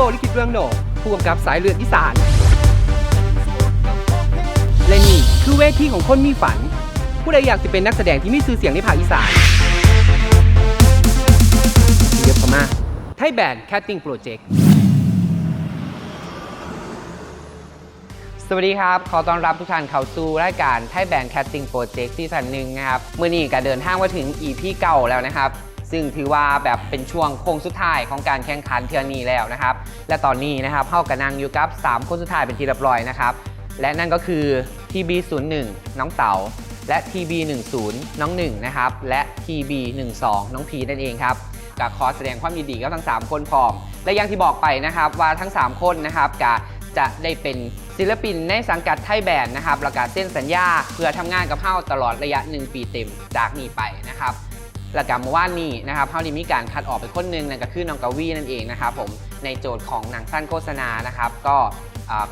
โบลิขิตเรื่องโหนกผู้กำกับสายเลือดอีสาน และนี่คือเวทีของคนมีฝัน ผู้ใดอยากจะเป็นนักแสดงที่มีชื่อเสียงในภาคอีสานเรียบเข้ามาไทยแบนด์แคสติ้งโปรเจกต์สวัสดีครับ ขอต้อนรับทุกท่านเข้าสู่รายการไทยแบนด์แคสติ้งโปรเจกต์ซีซั่นหนึ่งนะครับ เมื่อนี้ก็เดินทางมาถึง EP เก่าแล้วนะครับ ซึ่งถือว่าแบบเป็นช่วงโค้งสุดท้ายของการแข่งขันเทือนี้แล้วนะครับ และตอนนี้นะครับเฮากระนังอยู่กับ 3 คนสุดท้ายเป็นที่เรียบร้อยนะครับ และนั่นก็คือ TB01 น้องเต๋าและ TB10 น้องหนึ่งนะครับ และ TB12 น้องพีนั่นเองครับก็ขอแสดงความยินดีกับทั้ง 3 คนพร้อม และอย่างที่บอกไปนะครับว่าทั้ง 3 คนนะครับก็จะได้เป็นศิลปินในสังกัดไทยแบนด์นะครับแล้วก็เส้นสัญญา เพื่อทำงานกับเฮาตลอดระยะ 1 ปีเต็มจากนี้ไปนะครับ และกับเมื่อวานนี้นะครับเฮาได้มีการคัดออกไปคนหนึ่งนั่นก็คือน้องกวีนั่นเองนะครับผมในโจทย์ของหนังสั้นโฆษณานะครับก็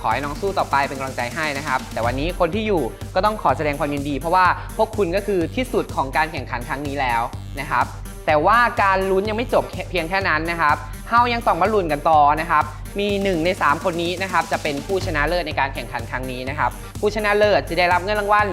ขอให้น้องสู้ต่อไปเป็นกำลังใจให้นะครับ แต่วันนี้คนที่อยู่ก็ต้องขอแสดงความยินดี เพราะว่าพวกคุณก็คือที่สุดของการแข่งขันครั้งนี้แล้วนะครับ แต่ว่าการลุ้นยังไม่จบเพียงแค่นั้นนะครับ เฮายังต้องมาลุ้นกันต่อนะครับ มี 1 ใน 3 คนนี้นะครับ จะเป็นผู้ชนะเลิศในการแข่งขันครั้งนี้นะครับ ผู้ชนะเลิศจะได้รับเงินรางวัล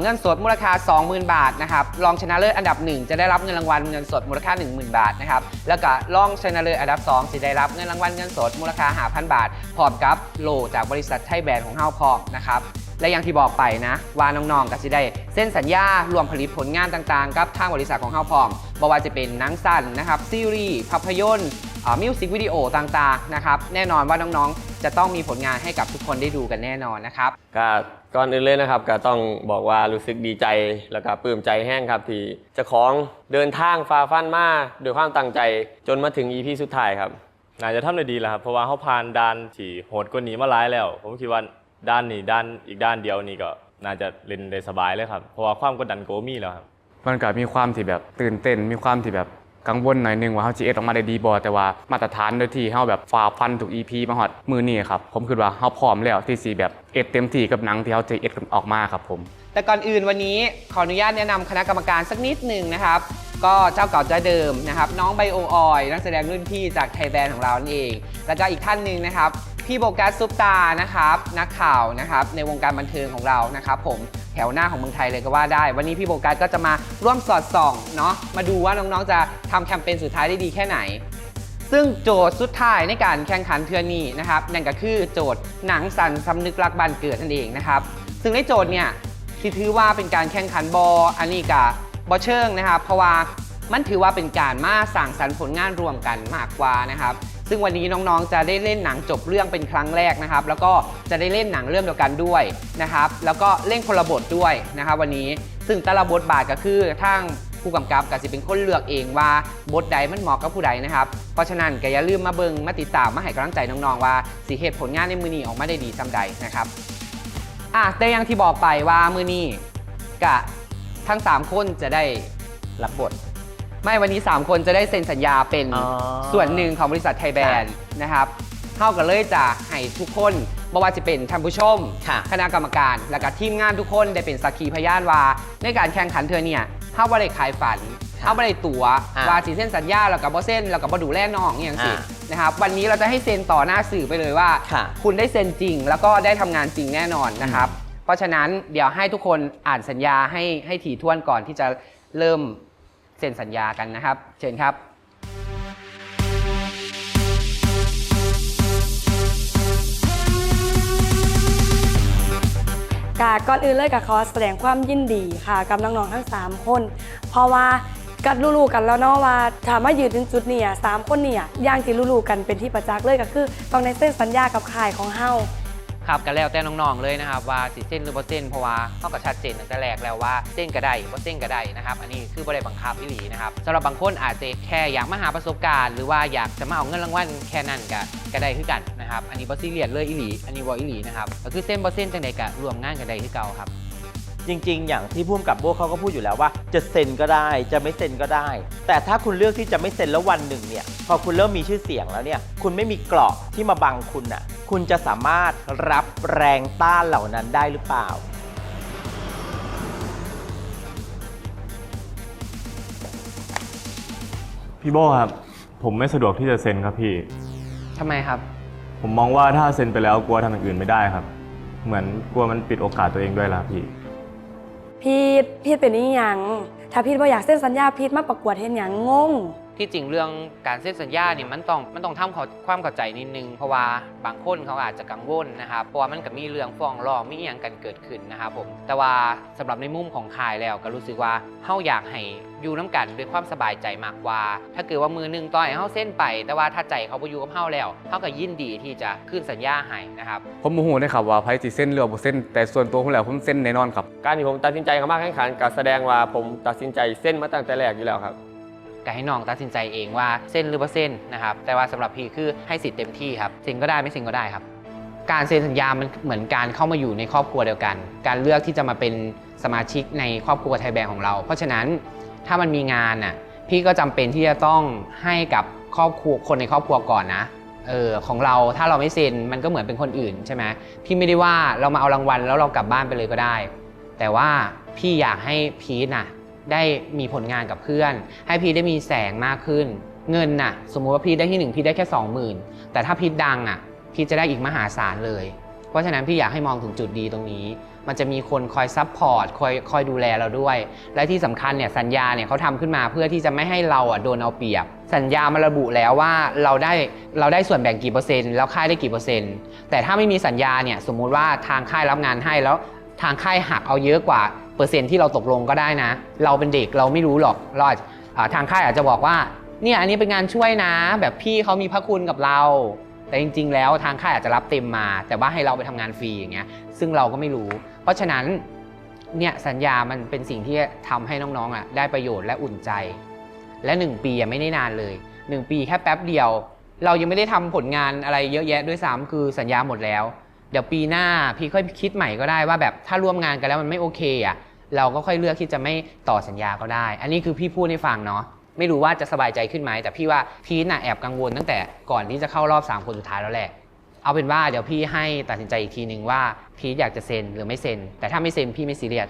เงินสดมูลค่า 20,000 บาทนะครับ รองชนะเลิศอันดับ 1 จะได้รับเงินรางวัลเงินสดมูลค่า 10,000 บาทนะครับ แล้วก็รองชนะเลิศอันดับ 2 จะได้รับเงินรางวัลเงินสดมูลค่า 5,000 บาท พร้อมกับโลจากบริษัทไทยแบรนด์ของเฮาพร้อมนะครับ และอย่างที่บอกไปนะว่าน้องๆก็จะได้เส้นสัญญารวมผลิตผลงานต่างๆ กับทางบริษัทของเฮาพร้อมบ่ว่าจะเป็นนังสั้นนะครับซีรีส์ภาพยนตร์ มิวสิกวิดีโอต่างๆนะครับแน่นอนว่าน้องๆ จะต้องมีผลงานให้กับทุกคนได้ดูกันแน่นอนนะครับ ก็ก่อนอื่นเลยนะครับก็ต้องบอกว่ารู้สึกดีใจแล้วก็ปลื้มใจแห้งครับที่เจ้าของเดินทางฝ่าฟันมาด้วยความตั้งใจจนมาถึง EP สุดท้ายครับ น่าจะทำได้ดีแล้วครับ เพราะว่าเขาผ่านด้านที่โหดกว่านี้มาหลายแล้ว ผมคิดว่าด้านนี้ด้านอีกด้านเดียวนี่ก็น่าจะเล่นได้สบายเลยครับ เพราะว่าความกดดันโกมีแล้วครับ มันก็มีความที่แบบตื่นเต้นมีความที่แบบ กังวลหน่อยนึงว่าเฮาจีเอ็ดออกมาได้ดีบ่แต่ว่ามาตรฐานโดยที่เฮาแบบฝ่าฟันถูก EP มาฮอดมือนี่ครับผมคิดว่าเฮาพร้อมแล้วที่สิแบบเอ็ดเต็มที่กับหนังที่เฮาจะเอ็ดออกมาครับผม แต่ก่อนอื่นวันนี้ขออนุญาตแนะนำคณะกรรมการสักนิดหนึ่งนะครับ ก็เจ้าเก่าเจ้าเดิมนะครับ น้องไบโอออยนักแสดงรุ่นพี่จากไทยแบนด์ของเรานั่นเอง แล้วก็อีกท่านหนึ่งนะครับ พี่โบกัสซุปตานะครับนักข่าวนะครับในวงการบันเทิงของเรานะครับผมแถวหน้าของเมืองไทยเลยก็ว่าได้ วันนี้พี่โบกัสก็จะมาร่วมสอดส่องเนาะมาดูว่าน้องๆจะทำแคมเปญสุดท้ายได้ดีแค่ไหน ซึ่งโจทย์สุดท้ายในการแข่งขันเทือนี้นะครับนั่นก็คือโจทย์หนังสันสำนึกรักบ้านเกิดนั่นเองนะครับซึ่งในโจทย์เนี่ยที่ถือว่าเป็นการแข่งขันบออันนี้กับบอเชิงนะครับเพราะว่ามันถือว่าเป็นการมาสั่งสรรค์ผลงานรวมกันมากกว่านะครับ ซึ่งวันนี้น้องๆจะได้เล่นหนังจบเรื่องเป็นครั้งแรกนะครับ แล้วก็จะได้เล่นหนังเรื่องเดียวกันด้วยนะครับ แล้วก็เล่นคนละบทด้วยนะครับวันนี้ซึ่งแต่ละบทบาทก็คือทางผู้กำกับก็จะเป็นคนเลือกเองว่าบทใดมันเหมาะกับผู้ใดนะครับเพราะฉะนั้นก็อย่าลืมมาเบิงมาติดตามมาให้กำลังใจน้องๆว่าสีเหตุผลงานในมือนี้ออกมาได้ดีซำใดนะครับอะแต่อยังที่บอกไปว่ามือนี้กะทั้ง 3 คนจะได้รับบท ไม่วันนี้ 3 คนจะได้เซ็นสัญญาเป็นอ๋อส่วนหนึ่งของบริษัทไทยแบรนด์นะครับเท่ากันเลยจะให้ทุกคนไม่ว่าจะเป็นท่านผู้ชม ค่ะคณะกรรมการ และก็ทีมงานทุกคนได้เป็นสักขีพยานว่า ในการแข่งขันเธอเนี่ยถ้าว่าได้ขายฝันถ้าว่าได้ตั๋วอ่าว่าสีเส้นสัญญาแล้วกับบ่เส้นแล้วกับบ่ดูแลน้องอย่างสิอ่านะครับวันนี้เราจะให้เซ็นต่อหน้าสื่อไปเลยว่า ค่ะ คุณได้เซ็นจริง แล้วก็ได้ทำงานจริงแน่นอนนะครับ เพราะฉะนั้นเดี๋ยวให้ทุกคนอ่านสัญญาให้ให้ถี่ถ้วนก่อนที่จะเริ่ม เซ็นสัญญากันนะครับ เชิญครับกาก่อนอื่นเลยกับขอแสดงความยินดีค่ะกับน้องๆทั้ง 3 คน เพราะว่ากัดรู้ๆกันแล้วเนาะว่าถามว่ายืนถึงจุดเนี่ยสามคนเนี่ยย่างที่รู้ๆกันเป็นที่ประจักษ์เลยก็คือต้องในเส้นสัญญากับค่ายของเฮา ครับก็แล้วแต่น้องๆเลยนะครับว่าสิเส้นหรือบ่เส้นเพราะว่าเขาก็ชัดเจนตั้งแต่แรกแล้วว่าเส้นก็ได้บ่เส้นก็ได้นะครับอันนี้คือบ่ได้บังคับอีหลีนะครับสำหรับบางคนอาจจะแค่อยากมาหาประสบการณ์หรือว่าอยากจะมาเอาเงินรางวัลแค่นั้นก็ก็ได้คือกันนะครับอันนี้บ่ซีเรียสเลยอีหลีอันนี้บ่อีหลีนะครับก็คือเส้นบ่เส้นจังใดก็รวมงานกันได้คือเก่าครับ จริง ๆ อย่างที่พุ่มกับโบเขาก็พูดอยู่แล้วว่า จะเซ็นก็ได้จะไม่เซ็นก็ได้ แต่ถ้าคุณเลือกที่จะไม่เซ็นแล้ววันหนึ่งเนี่ยพอคุณเริ่มมีชื่อเสียงแล้วเนี่ยคุณไม่มีเกราะที่มาบังคุณน่ะคุณจะสามารถรับแรงต้านเหล่านั้นได้หรือเปล่า พี่โบครับ ผมไม่สะดวกที่จะเซ็นครับพี่ ทำไมครับ ผมมองว่าถ้าเซ็นไปแล้วกลัวทำอย่างอื่นไม่ได้ครับ เหมือนกลัวมันปิดโอกาสตัวเองด้วยล่ะพี่ พีทพีทเป็นนี่ยัง ถ้าพีทบ่อยากเส้นสัญญาพีทมาประกวดเห็นอย่างงง ที่จริงเรื่องการเซ็นสัญญาเนี่ยมันต้องมันต้องทำความความเข้าใจนิดนึง เพราะว่าบางคนเขาอาจจะกังวลนะครับเพราะว่ามันก็มีเรื่องฟ้องร้องมีอหย่างกันเกิดขึ้นนะครับผมแต่ว่าสำหรับในมุมของคายแล้วก็รู้สึกว่าเฮาอยากให้อยู่น้ำกันด้วยความสบายใจมากกว่า ถ้าเกิดว่ามือหนึงต่อยเฮาเส้นไป แต่ว่าถ้าใจเขาไปอยู่กับเฮาแล้วเฮาก็ยินดีที่จะขึ้นสัญญาให้นะครับผมโมโหได้ครับว่าไพ่สิเส้นเรือบ่เส้น แต่ส่วนตัวผมแล้วผมเส้นแน่นอนครับการที่ผมตัดสินใจเข้ามาแข่งขันก็แสดงว่าผมตัดสินใจเส้นมาตั้งแต่แรกอยู่แล้วครับ ก็ให้น้องตัดสินใจเองว่าเส้นหรือว่าเส้นนะครับแต่ว่าสำหรับพี่คือให้สิทธิ์เต็มที่ครับเซ็นก็ได้ไม่เซ็นก็ได้ครับ การเซ็นสัญญามันเหมือนการเข้ามาอยู่ในครอบครัวเดียวกัน การเลือกที่จะมาเป็นสมาชิกในครอบครัวไทยแบงของเรา เพราะฉะนั้นถ้ามันมีงานน่ะพี่ก็จำเป็นที่จะต้องให้กับครอบครัวคนในครอบครัวก่อนนะเออของเราถ้าเราไม่เซ็นมันก็เหมือนเป็นคนอื่นใช่ไหมพี่ไม่ได้ว่าเรามาเอารางวัลแล้วเรากลับบ้านไปเลยก็ได้ แต่ว่าพี่อยากให้พีทน่ะ ได้มีผลงานกับเพื่อน ให้พีทได้มีแสงมากขึ้น เงินน่ะ สมมุติว่าพีทได้ที่หนึ่งพีทได้แค่20,000แต่ถ้าพีทดังอะ พีทจะได้อีกมหาศาลเลย เพราะฉะนั้นพี่อยากให้มองถึงจุดดีตรงนี้ มันจะมีคนคอยซับพอร์ตคอยคอยดูแลเราด้วย และที่สำคัญเนี่ยสัญญาเนี่ยเขาทำขึ้นมาเพื่อที่จะไม่ให้เราอะโดนเอาเปรียบ สัญญามันระบุแล้วว่าเราได้เราได้ส่วนแบ่งกี่เปอร์เซ็นต์แล้วค่ายได้กี่เปอร์เซ็นต์แต่ถ้าไม่มีสัญญาเนี่ยสมมุติว่าทางค่ายรับงานให้แล้วทางค่ายหักเอาเยอะกว่า เปอร์เซ็นที่เราตกลงก็ได้นะ เราเป็นเด็กเราไม่รู้หรอกเราอาจทางค่ายอาจจะบอกว่าเนี่ยอันนี้เป็นงานช่วยนะ แบบพี่เขามีพระคุณกับเรา แต่จริง ๆ แล้วทางค่ายอาจจะรับเต็มมา แต่ว่าให้เราไปทำงานฟรีอย่างเงี้ยซึ่งเราก็ไม่รู้ เพราะฉะนั้นเนี่ยสัญญามันเป็นสิ่งที่ทำให้น้องๆอะได้ประโยชน์และอุ่นใจ และ 1 ปีอะไม่ได้นานเลย 1 ปีแค่แป๊บเดียว เรายังไม่ได้ทำผลงานอะไรเยอะแยะด้วยซ้ำคือสัญญาหมดแล้ว เดี๋ยวปีหน้าพี่ค่อยคิดใหม่ก็ได้ว่าแบบถ้าร่วมงานกันแล้วมันไม่โอเคอะ เราก็ค่อยเลือกที่จะไม่ต่อสัญญาก็ได้ อันนี้คือพี่พูดให้ฟังเนาะไม่รู้ว่าจะสบายใจขึ้นไหมแต่พี่ว่าพีทน่ะแอบกังวลตั้งแต่ก่อนที่จะเข้ารอบ3คนสุดท้ายแล้วแหละเอาเป็นว่าเดี๋ยวพี่ให้ตัดสินใจอีกทีหนึ่งว่าพีทอยากจะเซ็นหรือไม่เซ็น แต่ถ้าไม่เซ็นพี่ไม่ซีเรียส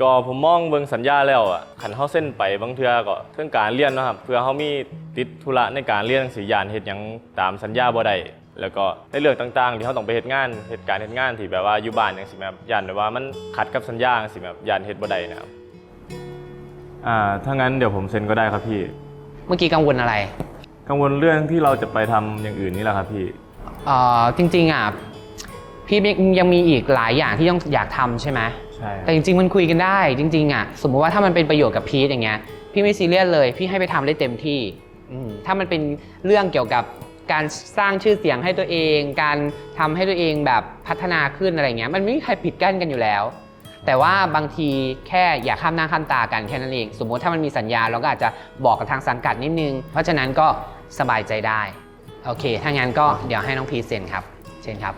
ก็ผมมองเบิ่งสัญญาแล้วอะขันเฮาเส้นไปบางเทื่อก็เรื่องการเรียนนะครับเพื่อเฮามีติดธุระในการเรียนหนังสือยานเฮ็ดหยังตามสัญญาบ่ได้ แล้วก็ในเรื่องต่างๆ ที่เฮาต้องไปเฮ็ดงานเหตุการณ์เฮ็ดงานที่แบบว่าอยู่บ้านจังซี่แม่ครับยานแบบว่ามันขัดกับสัญญาจังซี่แม่ครับยานเฮ็ดบ่ได้นะครับอ่าถ้างั้นเดี๋ยวผมเซ็นก็ได้ครับพี่ เมื่อกี้กังวลอะไรกังวลเรื่องที่เราจะไปทำอย่างอื่นนี่แหละครับพี่ เอ่อจริงๆอะพี่ยังมีอีกหลายอย่างที่ต้องอยากทำใช่ไหม ใช่แต่จริง ๆ มันคุยกันได้ จริง ๆอะสมมุติว่าถ้ามันเป็นประโยชน์กับพีทอย่างเงี้ยพี่ไม่ซีเรียสเลย พี่ให้ไปทำได้เต็มที่อืมถ้ามันเป็นเรื่องเกี่ยวกับ การสร้างชื่อเสียงให้ตัวเอง การทำให้ตัวเองแบบพัฒนาขึ้นอะไรเงี้ยมันไม่มีใครปิดกั้นกันอยู่แล้ว แต่ว่าบางทีแค่อย่าข้ามหน้าข้ามตากันแค่นั้นเอง สมมติถ้ามันมีสัญญาเราก็อาจจะบอกกับทางสังกัดนิดนึง เพราะฉะนั้นก็สบายใจได้โอเค ถ้างั้นก็เดี๋ยวให้น้องพีเซ็นครับ เชิญครับ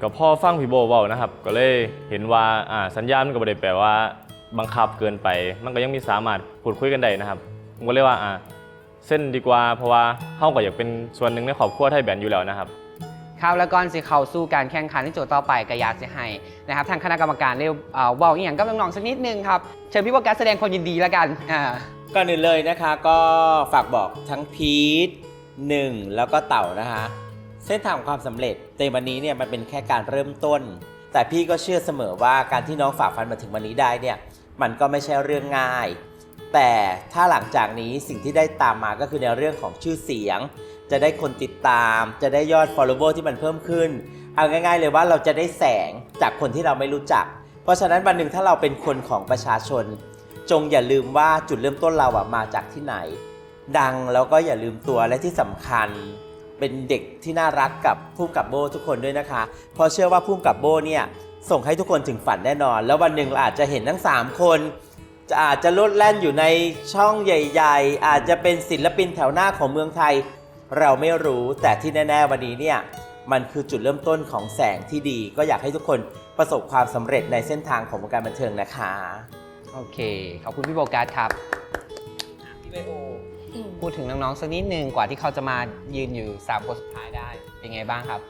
ก็พอฟังพี่โบเว้านะครับ ก็เลยเห็นว่าสัญญามันก็บ่ได้แปลว่า บังคับเกินไป มันก็ยังมีสามารถพูดคุยกันได้นะครับ ผมก็เลยว่าอ่าเส้นดีกว่าเพราะว่าเฮาก็อยากเป็นส่วนหนึ่งในครอบครัวไทยแบนด์อยู่แล้วนะครับครับแล้วก่อนสิเข้าสู่การแข่งขันที่โจทย์ต่อไปก็อยากจะให้นะครับทางคณะกรรมการได้เอ่อเว่าอีกอย่างก็น้องๆสักนิดนึงครับเชิญพี่โบกัสแสดงความยินดีแล้วกันอ่าก่อนอื่นเลยนะคะก็ฝากบอกทั้งพีทหนึ่งแล้วก็เต่านะคะ เส้นทางของความสำเร็จในวันนี้เนี่ยมันเป็นแค่การเริ่มต้น แต่พี่ก็เชื่อเสมอว่าการที่น้องฝ่าฟันมาถึงวันนี้ได้เนี่ย มันก็ไม่ใช่เรื่องง่าย แต่ถ้าหลังจากนี้สิ่งที่ได้ตามมาก็คือในเรื่องของชื่อเสียง จะได้คนติดตาม จะได้ยอด follower ที่มันเพิ่มขึ้น เอาง่าย ๆ เลยว่าเราจะได้แสงจากคนที่เราไม่รู้จัก เพราะฉะนั้นวันหนึ่งถ้าเราเป็นคนของประชาชน จงอย่าลืมว่าจุดเริ่มต้นเราอะมาจากที่ไหน ดังแล้วก็อย่าลืมตัวและที่สำคัญเป็นเด็กที่น่ารักกับพุ่มกับโบทุกคนด้วยนะคะ เพราะเชื่อว่าพุ่มกับโบเนี่ย ส่งให้ทุกคนถึงฝันแน่นอน แล้ววันหนึ่งเราอาจจะเห็นทั้ง 3 คนจะอาจจะลดแล่นอยู่ในช่องใหญ่ ๆ อาจจะเป็นศิลปินแถวหน้าของเมืองไทย เราไม่รู้แต่ที่แน่ ๆ วันนี้เนี่ยมันคือจุดเริ่มต้นของแสงที่ดี ก็อยากให้ทุกคนประสบความสำเร็จในเส้นทางของวงการบันเทิงนะคะโอเค ขอบคุณพี่โบกัสครับพี่ไบโอพูดถึงน้องๆสักนิดนึงกว่าที่เขาจะมายืนอยู่สามคนสุดท้ายได้เป็นไงบ้างครับ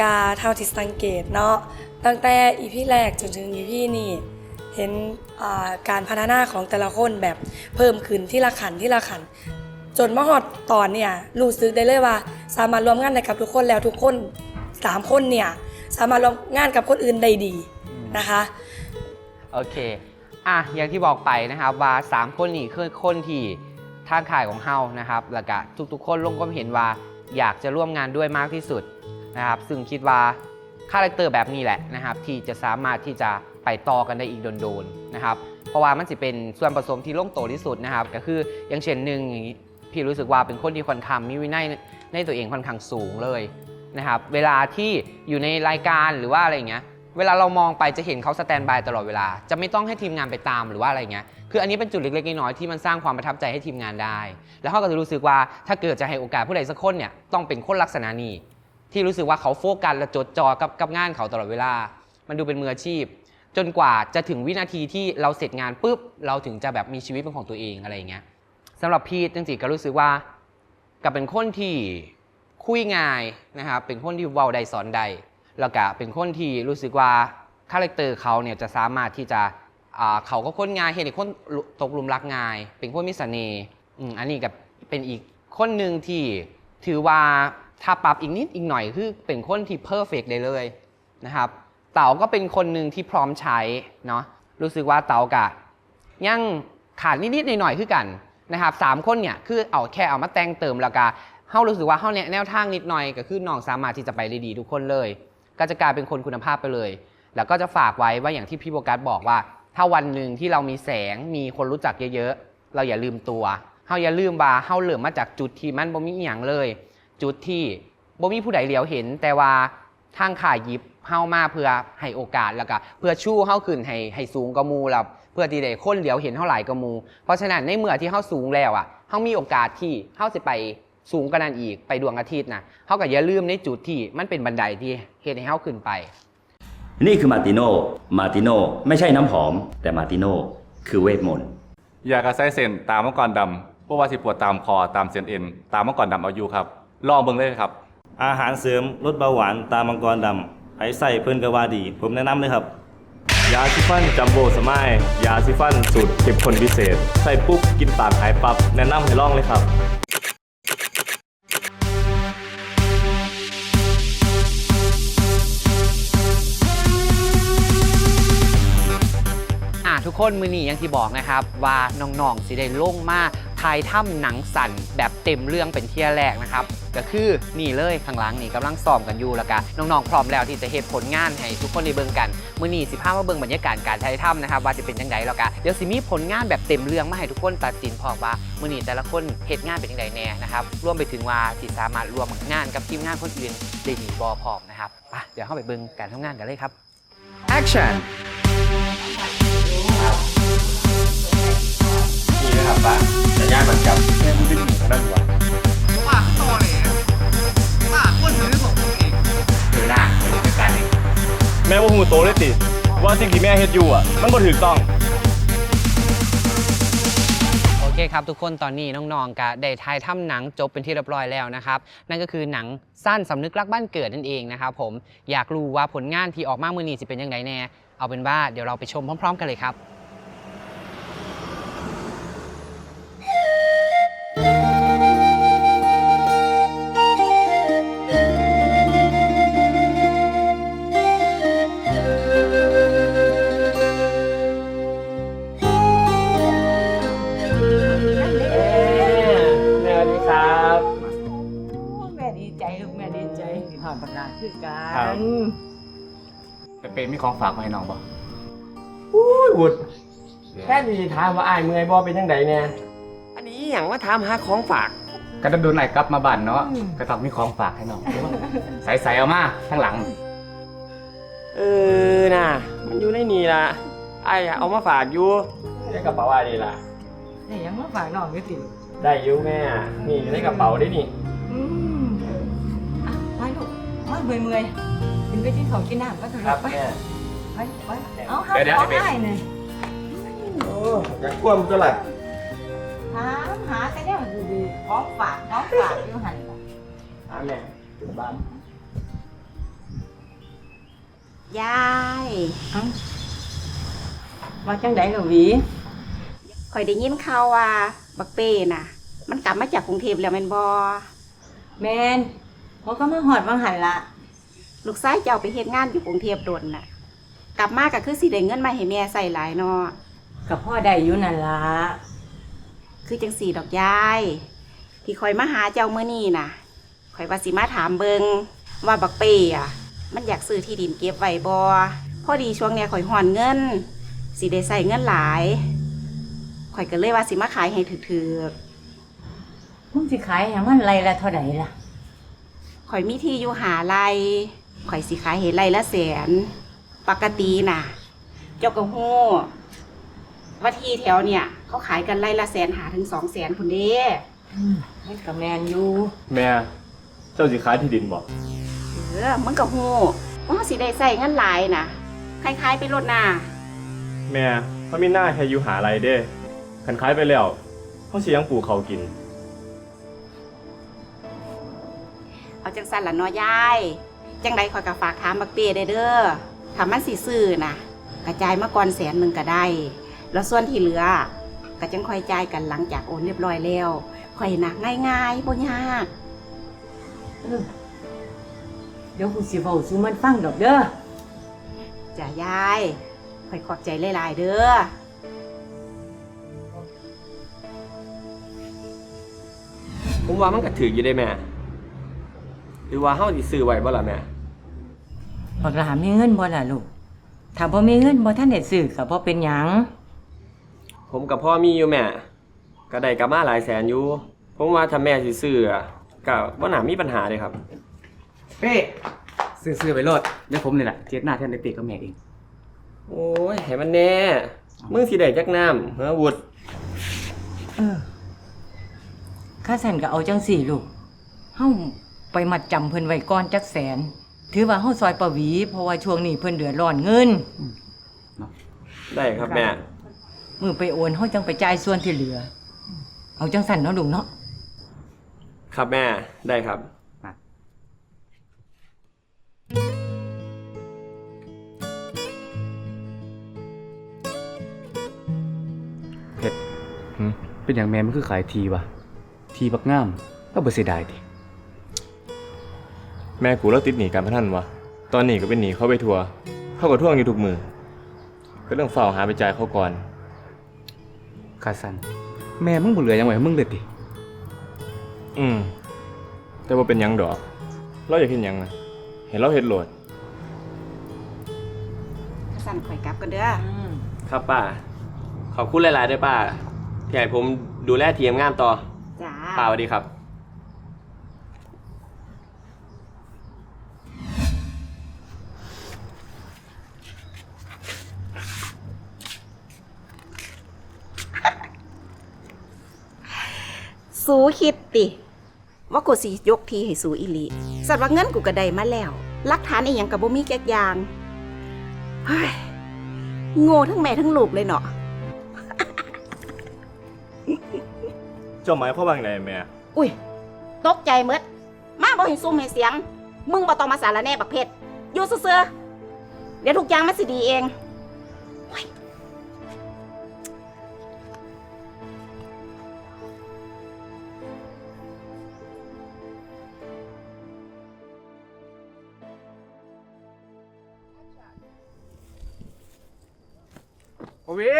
กาเท่าที่สังเกตเนาะตั้งแต่อีพีแรกจนถึงอีพีนี่เห็นการพัฒนาของแต่ละคนแบบเพิ่มขึ้นที่ละขันที่ละขัน จนมาฮอดตอนเนี่ยรู้สึกได้เลยว่า สามารถรวมงานได้กับทุกคนแล้วทุกคนสามคนเนี่ยสามารถรวมงานกับคนอื่นได้ดีนะคะโอเคอะอย่างที่บอกไปนะครับว่า 3 คนนี้คือคนที่ทางข่ายของเฮานะครับแล้วก็ทุกๆ คนลงความเห็นว่าอยากจะร่วมงานด้วยมากที่สุด นะครับ ซึ่งคิดว่าคาแรคเตอร์แบบนี้แหละนะครับ ที่จะสามารถที่จะไปต่อกันได้อีกโดนๆนะครับ เพราะว่ามันจะเป็นส่วนผสมที่ลงโตที่สุดนะครับ ก็คืออย่างเช่นหนึ่งอย่างนี้พี่รู้สึกว่าเป็นคนที่ค่อนข้างมีวินัยในตัวเองค่อนข้างสูงเลยนะครับ เวลาที่อยู่ในรายการหรือว่าอะไรอย่างเงี้ยเวลาเรามองไปจะเห็นเขาสแตนบายตลอดเวลา จะไม่ต้องให้ทีมงานไปตามหรือว่าอะไรเงี้ย คืออันนี้เป็นจุดเล็กๆน้อยๆที่มันสร้างความประทับใจให้ทีมงานได้ แล้วเขาก็จะรู้สึกว่าถ้าเกิดจะให้โอกาสผู้ใดสักคนเนี่ยต้องเป็นคนลักษณะนี้ ที่รู้สึกว่าเขาโฟกัสและจดจ่อกับกับงานเขาตลอดเวลา มันดูเป็นมืออาชีพ จนกว่าจะถึงวินาทีที่เราเสร็จงานปุ๊บเราถึงจะแบบมีชีวิตเป็นของตัวเองอะไรอย่างเงี้ยสำหรับพีทจริงๆก็รู้สึกว่ากับเป็นคนที่คุยง่ายนะครับเป็นคนที่เว้าใดสอนใดแล้วก็เป็นคนที่รู้สึกว่าคาแรคเตอร์เขาเนี่ยจะสามารถที่จะเขาก็คนง่ายเห็นคนตกหลุมรักง่ายเป็นคนมีเสน่อันนี้กับเป็นอีกคนหนึ่งที่ถือว่า ถ้าปรับอีกนิดอีกหน่อยคือเป็นคนที่เพอร์เฟกได้เลยนะครับ เต๋าก็เป็นคนหนึ่งที่พร้อมใช้เนาะรู้สึกว่าเต๋ากะยังขาดนิดๆหน่อยๆคือกันนะครับสามคนเนี่ยคือเอาแค่เอามาแต่งเติมแล้วก็เฮารู้สึกว่าเฮาเนี่ยแนวทางนิดหน่อยก็คือน้องสามารถที่จะไปได้ดีทุกคนเลย ก็จะกลายเป็นคนคุณภาพไปเลย แล้วก็จะฝากไว้ว่าอย่างที่พี่โบกัสบอกว่า ถ้าวันหนึ่งที่เรามีแสงมีคนรู้จักเยอะๆเราอย่าลืมตัวเฮาอย่าลืมว่าเฮาเริ่มมาจากจุดที่มันบ่มีอย่างเลย จุดที่บ่มีผู้ใดเหลียวเห็น แต่ว่าทางข่ายหยิบเฮามาเพื่อให้โอกาสแล้วก็เพื่อชู้เฮาขึ้นให้ให้สูงกว่าหมูแล้วเพื่อที่ได้คนเหลียวเห็นเท่าไหร่กว่าหมูเพราะฉะนั้นในเมื่อที่เฮาสูงแล้วอะเฮามีโอกาสที่เฮาจะไปสูงกว่านั้นอีกไปดวงอาทิตย์นะเฮาก็อย่าลืมในจุดที่มันเป็นบันไดที่เฮ็ดให้เฮาขึ้นไป นี่คือมาร์ติโน่มาร์ติโน่ไม่ใช่น้ำหอม แต่มาร์ติโน่คือเวทมนต์อยากกระไซเส้นตามมังกรดำเพราะว่าสิปวดตามคอตามเส้นเอ็น ตามมังกรดำเอาอยู่ครับ ลองเบิ่งเลยครับ อาหารเสริมลดเบาหวานตามมังกรดำไผใส่เพิ่นก็ว่าดี ผมแนะนำเลยครับ ยาซิฟันจัมโบ้สมายยาซิฟันสูตรเข้มข้นพิเศษ ใส่ปุ๊บกินปากหายปับ๊บแนะนำให้ลองเลยครับอะทุกคนมือนี้อย่างที่บอกนะครับ ว่าน้องๆสิได้ลงมา ถ่ายถ้ำหนังสั่นแบบเต็มเรื่องเป็นเที่ยแรกนะครับ ก็คือนี่เลยข้างหลังนี่กำลังซ้อมกันอยู่แล้วกันน้องๆพร้อมแล้วที่จะเฮ็ดผลงานให้ทุกคนได้เบิ่งกันมือนี้สิพามาเบิ่งบรรยากาศการถ่ายถ้ำนะครับว่าจะเป็นยังไงแล้วกันเดี๋ยวสิมีผลงานแบบเต็มเรื่องมาให้ทุกคนตัดสินพร้อมว่ามือนี้แต่ละคนเฮ็ดงานเป็นยังไงแน่นะครับรวมไปถึงว่าสิสามารถรวมงานกับทีมงานคนอื่นได้ดีบอพร้อมนะครับไปเดี๋ยวเข้าไปเบิ่งการทำงานกันเลยครับ action จะครับป้าสัญญาณมันจับแค่ผู้ที่หนึ่งนั่นวะว่าโตเลยว่าคนหรือของตัวเองคือหน้าเป็นการเองแม่ว่าหูโตเลยติว่าสิ่งที่แม่เฮ็ดอยู่อะ มันบ่ถูกต้องโอเคครับทุกคนตอนนี้น้องๆก็ได้ถ่ายทำหนังจบเป็นที่เรียบร้อยแล้วนะครับ นั่นก็คือหนังสั้นสำนึกรักบ้านเกิดนั่นเองนะครับผมอยากรู้ว่าผลงานที่ออกมาเมื่อนี้สิเป็นยังไงแน่เอาเป็นว่าเดี๋ยวเราไปชมพร้อม ๆ กันเลยครับ แม่สวัสดีครับแม่ดีใจลูกแม่ดีใจหอมปากกาคือกัครับนเปเป็นมีของฝากมาให้น้องบ่อุ้ยอุดแค่ดีถามว่าอ้ายเมื่อยบ่เป็นยังไงเนี่ย อันนี้อหย่างว่าถามหาของฝากก็โดนไหนกลับมาบ้านเนาะก็ต้องมีของฝากให้น้องใส่ใส่ๆเอามาข้างหลัง เออน่ะ มันอยู่ในนี่ล่ะไอ้ายเอามาฝากอยู่ในกระเป๋าอ้ายนี่ล่ะ นี่ยังมาฝากน้องอยู่ติได้อยู่แม่ นี่อยู่ในกระเป๋าได้นี่ อืมอะไปลูกมาเมื่อยเมื่อยๆกินไปกินของกินน้ำก็ถึงครับไปแม่ไปไปเอาหาเดี๋ยวๆของไอ้เบนให้หน่อยโอ้อยากกวมก็ล่ะ ถามหาแต่เนี่ยมันดีๆของฝากของฝากอยู่หันอ่าแม่ถึงบ้านยายว่าจังไดล่ะหวีข่อยได้ยินข่าวว่าบักเป้น่ะ มันกลับมาจากกรุงเทพแล้วแม่นบ่แมนเขาก็มาหอดวังหันละลูกชายเจ้าไปเฮ็ดงานอยู่กรุงเทพโดนน่ะ กลับมาก็คือสิได้เงินมาให้แม่ใส่หลายเนาะกับพ่อได้อยู่นั่นละ คือจังสี่ดอกยาย ที่ข่อยมาหาเจ้ามื้อนี้น่ะข่อยว่าสิมาถามเบิงว่าบักเป้อะมันอยากซื้อที่ดินเก็บไว้บ่พอดีช่วงเนี้ยข่อยหอนเงินสิได้ใส่เงินหลายข่อยก็เลยว่าสิมาขายให้ถือๆมึงสิขายให้มันไรละเท่าไหร่ล่ะข่อยมีที่อยู่หาไรข่อยสิขายเห็นไรละแสน ปกติน่ะ เจ้าก็ฮู้ว่าที่แถวเนี่ย เขาขายกันไรละแสนหาถึงสองแสนคุณเด้มันก็แมนอยู่แม่เจ้าสิขายที่ดินบ่เออมึงก็ฮู้ว่าสิได้ใส่เงินหลายน่ะคล้ายๆไปรถน่ะแม่เขามีหน้าแค่อยู่หาอะไรเด้คันขายไปแล้วเขาสิยังปลูกเขาวกิน เอาจังสันละเน้อยยาย จังใดข่อยก็ฝากถามบักเป้ได้เด้อถ้ามันสิซื้อน่ะกระจายมาก่อนแสนหนึ่งก็ได้ แล้วส่วนที่เหลือ ก็จังค่อยจ่ายกันหลังจากโอนเรียบร้อยแล้วข่อยน่ะง่ายๆบ่ยากเดี๋ยวกูสิเว้าสู่มันฟังดอกเด้อจ้ะยายข่อยขอบใจหลายๆเด้อผมว่ามันก็ถืออยู่ได้แม่ หรือว่าเฮาสิซื้อไว้บ่ล่ะแม่บักหลามีเงินบ่ล่ะลูกถ้าบ่มีเงินบ่ทันได้ซื้อก็บ่เป็นหยัง ผมกับพ่อมีอยู่แม่ก็ได้กลับมาหลายแสนอยู่ ผมว่าถ้าแม่สิซื้ออะก็บ่น่ามีปัญหาเลยครับ เป้ซื้อๆไปโลดเดี๋ยวผมนี่แหละเจ็ดหน้าแทนได้เปกกับแม่เอง โอ้ยให้มันแน่มึงสิได้จักน้ำเฮ้อวุฒเออข้าสั่นก็เอาจังสี่ลูกเฮาไปมัดจำเพิ่นไว้ก่อนจักแสน ถือว่าเฮาซอยประหวี เพราะว่าช่วงนี้เพิ่นเดือดร้อนเงิน ได้ครับแม่ มือไปโอนเฮาจังไปจ่ายส่วนที่เหลือ เอาจังสั่นเนาะลูกเนาะครับแม่ได้ครับเพชรเป็นอย่างแม่มันคือขายทีวะทีบักงามก็บ่เสียดายดิแม่กูแล้วติดหนีการพนันวะตอนนี้ก็เป็นหนีเขาไปทัวร์เขาก็ท่วงอยู่ทุกมือก็เรื่องฝ่าวหาไปจ่ายเขาก่อน คาซันแม่มึงบ่เหลือหยังไว้ให้มึงเลยติอืม แต่ว่าเป็นหยังดอก เราอยากเห็นหยังนะเห็นเราเห็นโหลด สั่นข่อยกลับกันเด้อครับป้า ขอบคุณหลาย ๆ ด้วยป้าที่ให้ผมดูแลทีมงานต่อจ้า ป้าสวัสดีครับ สูคิดติ ว่ากูสิยกทีให้สูอีหลีสัตว์ว่าเงินกูก็ได้มาแล้วหลักฐานอีหยังกับบ่มีแก๊กอยางเฮ้ยโง่ทั้งแม่ทั้งลูกเลยเนาะเจ้าหมายความว่าไงแม่ อุ้ยตกใจเมดมาบ่เห็นซุ่มให้เสียง มึงบ่ต้องมาสารแหน่บักเพชรอยู่ซื่อๆเดี๋ยวทุกอย่างมันสิดีเอง วี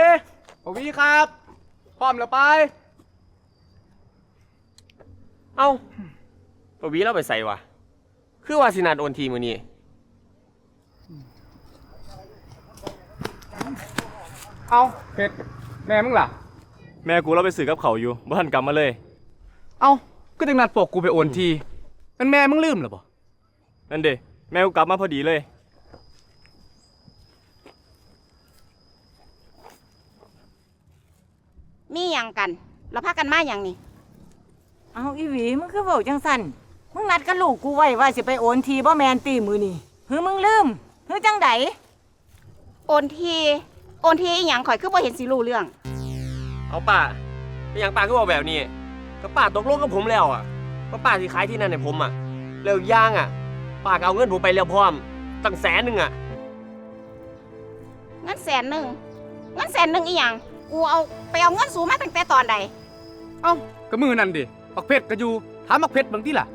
โอวีครับพร้อมแล้วไป เอ้าปวีเราไปใส่วะคือว่าสินัดโอนทีมือนี้เอาเพชรแม่มึงล่ะ แม่กูเราไปสื่อกับเขาอยู่บ่ทันกลับมาเลย เอาก็จังนัดปกกูไปโอนทีเป็นแม่มึงลืมเหรอบ่นั่นเด้แม่กูกลับมาพอดีเลย มีหยังกันเราพากันมาหยังนี่เอาอีหวีมึงคือเว้าจังสั่นมึงนัดกับลูกกูไว้ว่าสิไปโอนทีบ่แมนตีมือนี่หือมึงลืมหือจังไดโอนทีโอนทีอีหยังข่อยคือบ่เห็นสิรู้เรื่อง เอาป้าเป็นอย่างป้าก็บอกแบบนี้ก็ป้าตกลงกับผมแล้วอะก็ป้าสิขายที่นั่นให้ผมอะแล้วอีกอย่างอะป้าก็เอาเงินผมไปแล้วพร้อมตั้งแสนหนึ่งอะ งั้นแสนหนึ่งเงินแสนหนึ่งอีหยัง กูเอาไปเอาเงินสูมาตั้งแต่ตอนใด เอ้าก็มือนั่นดิบักเพชรก็อยู่ถามบักเพชรบางที่ล่ะ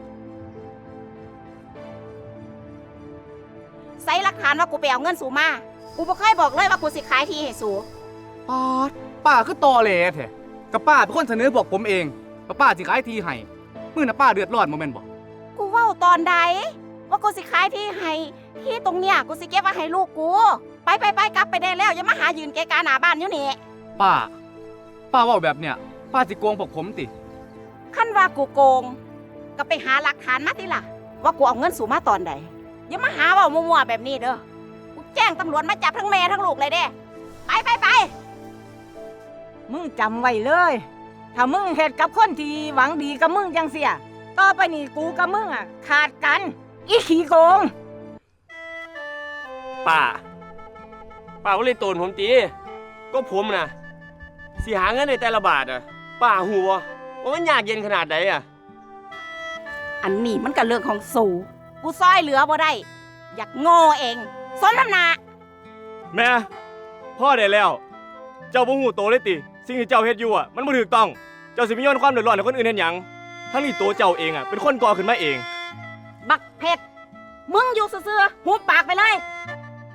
ใส่หลักฐานว่ากูไปเอาเงินสูมา กูบ่เคยบอกเลยว่ากูสิขายที่ให้สู ป้าดป้าคือตอแหลแท้กับป้าเป็นคนเสนอบอกผมเองว่าป้าสิขายทีให้มื้อน่ะป้าเดือดร้อนบ่แม่นบ่กูเว้าตอนใด ว่ากูสิขายที่ให้ ที่ตรงเนี้ยกูสิเก็บไว้ให้ลูกกู ไปไปไปกลับไปได้แล้วอย่ามาหายืนเกะกาหน้าบ้านอยู่นี่ ป้า ป้าเว้าแบบเนี้ยป้าสิโกงพวกผมติ ขั้นว่ากูโกง ก็ไปหาหลักฐานมาติล่ะ ว่ากูเอาเงินสูมาตอนใดอย่ามาหาเว่ามั่วๆแบบนี้เด้อกูแจ้งตำรวจมาจับทั้งแม่ทั้งลูกเลยเด้ไปไปไปมึงจำไว้เลย ถ้ามึงเฮ็ดกับคนที่หวังดีกับมึงจังเสีย ต่อไปนี่กูกับมึงอะ ขาดกัน อีขี้โกง ป้า ป้าก็เลยโตนผมตีก็ผมนะ สิหาเงินในแต่ละบาทอะป้าหัวว่ามันยากเย็นขนาดไหนอะ อันนี้มันก็เรื่องของสู กูซอยเหลือบ่ได้ อยากโง่เองสนน้ำหนาแม่พ่อได้แล้ว เจ้าบ่ฮู้โตเลยติ สิ่งที่เจ้าเฮ็ดอยู่อะมันบ่ถูกต้อง เจ้าสิมีย้อนความเดือดร้อนให้คนอื่นเฮ็ดหยังทั้งที่โตเจ้าเองอะเป็นคนก่อขึ้นมาเอง บักเพชรมึงอยู่ซื่อๆหูปากไปเลย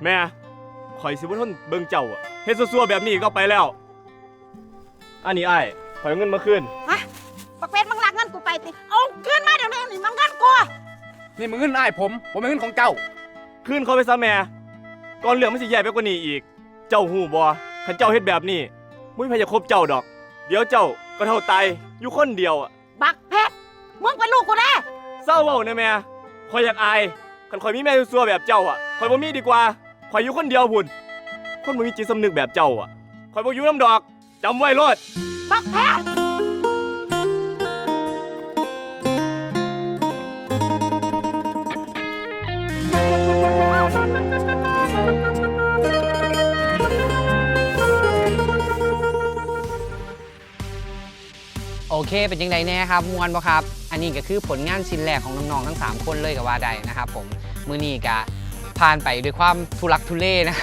แม่ข่อยสิบ่ทนเบิ่งเจ้าอะเฮ็ดซัวๆแบบนี้ก็ไปแล้ว อันนี้อ้ายข่อยเอาเงินมาคืนบักเพชรมึงลักเงินกูไปติเอาคืนมาเดี๋ยวนี้นี่มันเงินกูนี่มันเงินอ้ายผม ผมเป็นเงินของเจ้า คืนเขาไปซะแม่ก่อนเรื่องมันสิใหญ่ไปกว่านี้อีก เจ้าหูบ่คันเจ้าเฮ็ดแบบนี้มุ้ยพยจะคบเจ้าดอก เดี๋ยวเจ้าก็เท่าตายอยู่คนเดียวอะบักเพชรมึงเป็นลูกกูแน่เศร้าเว้านะแม่ข่อยอยากอายคันข่อยมีแม่ซัวๆแบบเจ้าอะข่อยบ่มีดีกว่าข่อยอยู่คนเดียวพุ่นคนบ่มีจิตสำนึกแบบเจ้าอะข่อยบ่อยู่น้ำดอก จำไว้โลดบักเพชรโอเค เป็นยังไงแน่ครับมวนบ่ครับ อันนี้ก็คือผลงานชิ้นแรกของน้องๆทั้ง 3 คนเลยกับว่าใดนะครับผมมือนี้ก็ ผ่านไปด้วยความทุลักทุเลนะ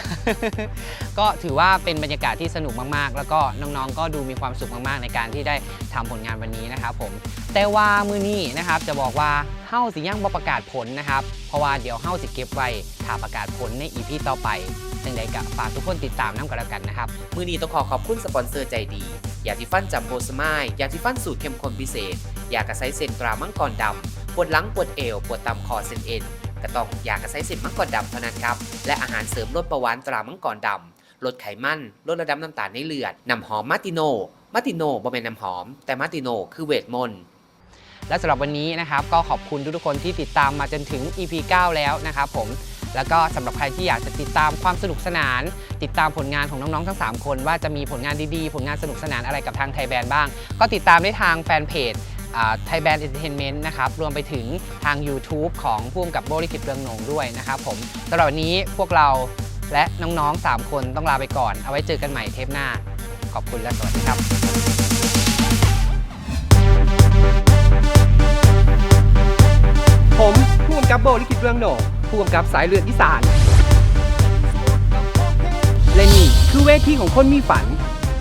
ก็ถือว่าเป็นบรรยากาศที่สนุกมากๆ แล้วก็น้องๆ ก็ดูมีความสุขมากๆ ในการที่ได้ทำผลงานวันนี้นะครับผม แต่ว่ามือนี้นะครับจะบอกว่าเฮ้าสิยังบ่ประกาศผลนะครับ เพราะว่าเดี๋ยวเฮ้าสิเก็บไว้ถ้าประกาศผลในอีพีต่อไปจังใดก็ฝากทุกคนติดตามน้ำกันแล้วกันนะครับ มือนี้ต้องขอขอบคุณสปอนเซอร์ใจดี ยาที่ฟันจัมโบสมายยาที่ฟันสูตรเข้มข้นพิเศษ ยากระไซเซนตรามังกรดำปวดหลังปวดเอวปวดตามคอเส้นเอ็น ก็ต้องยากระไซเซนมังกรดำเท่านั้นครับและอาหารเสริมลดประวานตรามังกรดำลดไขมันลดระดับน้ำตาลในเลือดน้ำหอมมาติโนมาติโนบ่เป็นน้ำหอม แต่มาติโนคือเวทมนต์และสำหรับวันนี้นะครับก็ขอบคุณทุกๆคนที่ติดตามมาจนถึง EP 9 แล้วนะครับผมแล้วก็สำหรับใครที่อยากจะติดตามความสนุกสนาน ติดตามผลงานของน้อง ๆ ทั้ง 3 คน ว่าจะมีผลงานดีๆ ผลงานสนุกสนานอะไรกับทางไทยแบนด์บ้าง ก็ติดตามได้ทางแฟนเพจ ไทยแบนด์เอนเตอร์เทนเมนต์นะครับรวมไปถึงทาง YouTube ของผู้กำกับโบริกิตเรืองหนงด้วยนะครับผมสำหรับวันนี้พวกเราและน้องๆ 3 คนต้องลาไปก่อน เอาไว้เจอกันใหม่เทปหน้า ขอบคุณและสวัสดีครับผมผู้กำกับโบลิขิตเรื่องโหนงผู้กำกับสายเลือดอีสาน และนี่คือเวทีของคนมีฝัน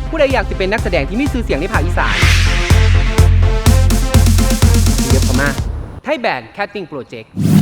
ผู้ใดอยากจะเป็นนักแสดงที่มีชื่อเสียงในภาคอีสาน เรียบเข้าไทยแบนด์แคตติ้งโปรเจกต์